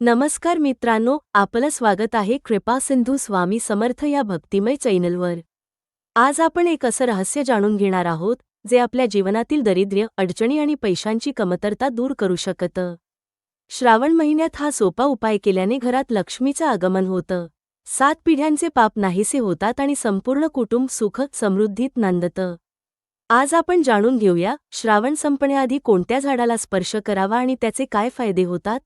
नमस्कार मित्रांनो आपलं स्वागत आहे कृपा सिंधू स्वामी समर्थ या भक्तिमय चॅनलवर. आज आपण एक असं रहस्य जाणून घेणार आहोत जे आपल्या जीवनातील दरिद्र्य अडचणी आणि पैशांची कमतरता दूर करू शकतं. श्रावण महिन्यात हा सोपा उपाय केल्याने घरात लक्ष्मीचं आगमन होतं. सात पिढ्यांचे पाप नाहीसे होतात आणि संपूर्ण कुटुंब सुख समृद्धीत नांदतं. आज आपण जाणून घेऊया श्रावण संपण्याआधी कोणत्या झाडाला स्पर्श करावा आणि त्याचे काय फायदे होतात?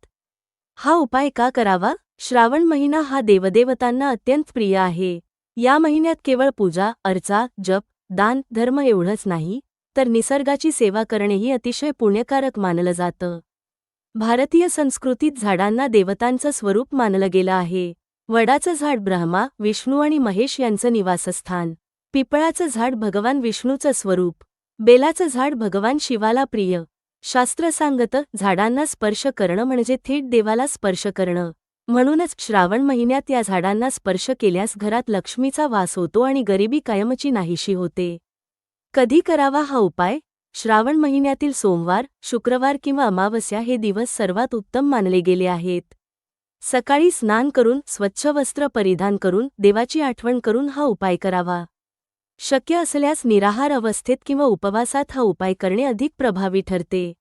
हा उपाय का करावा? श्रावण महिना हा देवदेवतांना अत्यंत प्रिय आहे. या महिन्यात केवळ पूजा अर्चा जप दान धर्म एवढंच नाही तर निसर्गाची सेवा करणेही अतिशय पुण्यकारक मानलं जातं. भारतीय संस्कृतीत झाडांना देवतांचं स्वरूप मानलं गेलं आहे. वडाचं झाड ब्रह्मा विष्णू आणि महेश यांचं निवासस्थान. पिपळाचं झाड भगवान विष्णूचं स्वरूप. बेलाचं झाड भगवान शिवाला प्रिय. शास्त्र सांगतं झाडांना स्पर्श करणं म्हणजे थेट देवाला स्पर्श करणं. म्हणूनच श्रावण महिन्यात या झाडांना स्पर्श केल्यास घरात लक्ष्मीचा वास होतो आणि गरिबी कायमची नाहीशी होते. कधी करावा हा उपाय? श्रावण महिन्यातील सोमवार शुक्रवार किंवा अमावस्या हे दिवस सर्वात उत्तम मानले गेले आहेत. सकाळी स्नान करून स्वच्छ वस्त्र परिधान करून देवाची आठवण करून हा उपाय करावा. शक्य असल्यास निराहार अवस्थेत किंवा उपवासात हा उपाय करणे अधिक प्रभावी ठरते.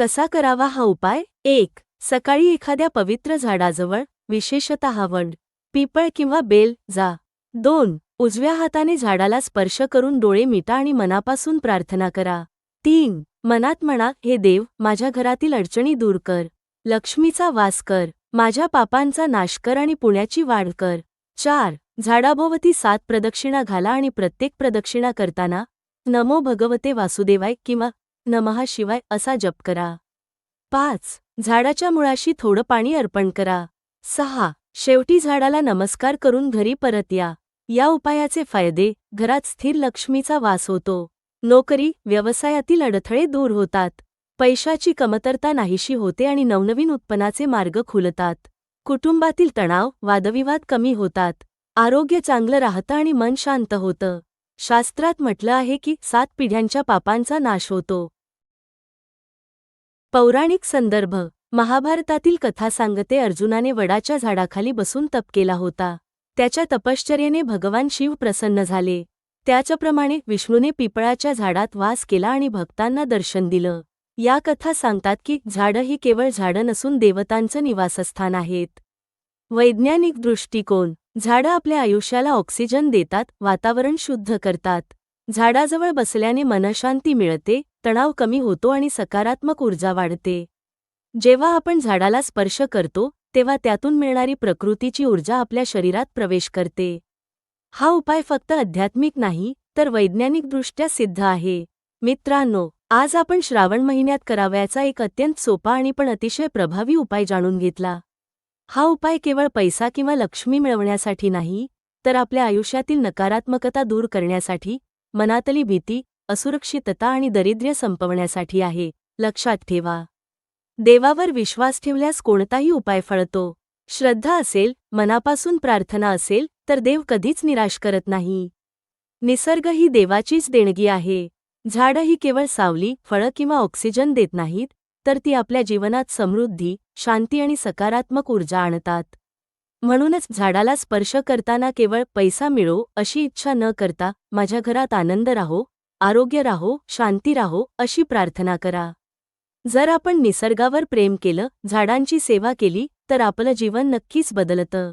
कसा करावा हा उपाय? एक सकाळी एखाद्या पवित्र झाडाजवळ विशेषतः वंड पिपळ किंवा बेल जा. दोन उजव्या हाताने झाडाला स्पर्श करून डोळे मिटा आणि मनापासून प्रार्थना करा. तीन मनात म्हणा हे देव माझ्या घरातील अडचणी दूर कर. लक्ष्मीचा वास कर. माझ्या पापांचा नाश कर आणि पुण्याची वाढ कर. चार झाडाभोवती सात प्रदक्षिणा घाला आणि प्रत्येक प्रदक्षिणा करताना नमो भगवते वासुदेवाय किंवा नमहा शिवाय असा जप करा. पाच झाडाच्या मुळाशी थोडं पाणी अर्पण करा. सहा शेवटी झाडाला नमस्कार करून घरी परत या. या उपायाचे फायदे घरात स्थिर लक्ष्मीचा वास होतो. नोकरी व्यवसायातील अडथळे दूर होतात. पैशाची कमतरता नाहीशी होते आणि नवनवीन उत्पन्नाचे मार्ग खुलतात. कुटुंबातील तणाव वादविवाद कमी होतात. आरोग्य चांगलं राहतं आणि मन शांत होतं. शास्त्रात म्हटलं आहे की सात पिढ्यांच्या पापांचा नाश होतो. पौराणिक संदर्भ. महाभारतातील कथा सांगते अर्जुनाने वडाच्या झाडाखाली बसून तप केला होता. त्याच्या तपश्चर्येने भगवान शिव प्रसन्न झाले. त्याच्याप्रमाणे विष्णूने पिपळाच्या झाडात वास केला आणि भक्तांना दर्शन दिलं. या कथा सांगतात की झाडं ही केवळ झाडं नसून देवतांचं निवासस्थान आहेत. वैज्ञानिक दृष्टिकोन. झाडं आपल्या आयुष्याला ऑक्सिजन देतात वातावरण शुद्ध करतात. झाडाजवळ बसल्याने मनशांती मिळते तणाव कमी होतो आणि सकारात्मक ऊर्जा वाढते. जेव्हा आपण झाडाला स्पर्श करतो तेव्हा त्यातून मिळणारी प्रकृतीची ऊर्जा आपल्या शरीरात प्रवेश करते. हा उपाय फक्त आध्यात्मिक नाही तर वैज्ञानिकदृष्ट्या सिद्ध आहे. मित्रांनो आज आपण श्रावण महिन्यात करावयाचा एक अत्यंत सोपा आणि पण अतिशय प्रभावी उपाय जाणून घेतला. हा उपाय केवळ पैसा किंवा लक्ष्मी मिळवण्यासाठी नाही तर आपल्या आयुष्यातील नकारात्मकता दूर करण्यासाठी मनातली भीती असुरक्षितता आणि दरिद्र्य संपवण्यासाठी आहे. लक्षात ठेवा. देवावर विश्वास ठेवल्यास कोणताही उपाय फळतो. श्रद्धा असेल मनापासून प्रार्थना असेल तर देव कधीच निराश करत नाही. निसर्ग ही देवाचीच देणगी आहे. झाडं ही केवळ सावली फळं किंवा ऑक्सिजन देत नाहीत तर ती आपल्या जीवनात समृद्धी शांती आणि सकारात्मक ऊर्जा आणतात. म्हणूनच झाडाला स्पर्श करताना केवळ पैसा मिळो अशी इच्छा न करता माझ्या घरात आनंद राहो आरोग्य राहो शांती राहो अशी प्रार्थना करा. जर आपण निसर्गावर प्रेम केलं झाडांची सेवा केली तर आपलं जीवन नक्कीच बदलतं.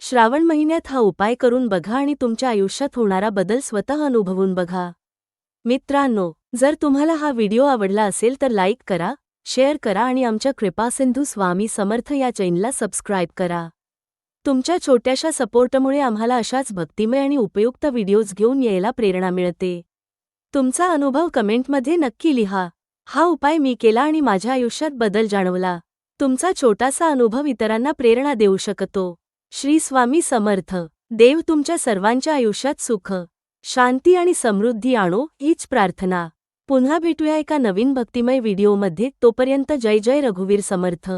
श्रावण महिन्यात हा उपाय करून बघा आणि तुमच्या आयुष्यात होणारा बदल स्वतः अनुभवून बघा. मित्रांनो जर तुम्हाला हा व्हिडिओ आवडला असेल तर लाईक करा शेअर करा आणि आमच्या कृपासिंधू स्वामी समर्थ या चॅनलला सबस्क्राईब करा. तुमच्या छोट्याशा सपोर्टमुळे आम्हाला अशाच भक्तिमय आणि उपयुक्त व्हिडिओज घेऊन यायला प्रेरणा मिळते. तुमचा अनुभव कमेंटमध्ये नक्की लिहा. हा उपाय मी केला आणि माझ्या आयुष्यात बदल जाणवला. तुमचा छोटासा अनुभव इतरांना प्रेरणा देऊ शकतो. श्री स्वामी समर्थ. देव तुमच्या सर्वांच्या आयुष्यात सुख शांती आणि समृद्धी आणो हीच प्रार्थना. पुन्हा भेटूया एका नवीन भक्तिमय व्हिडिओमध्ये तोपर्यंत जय जय रघुवीर समर्थ.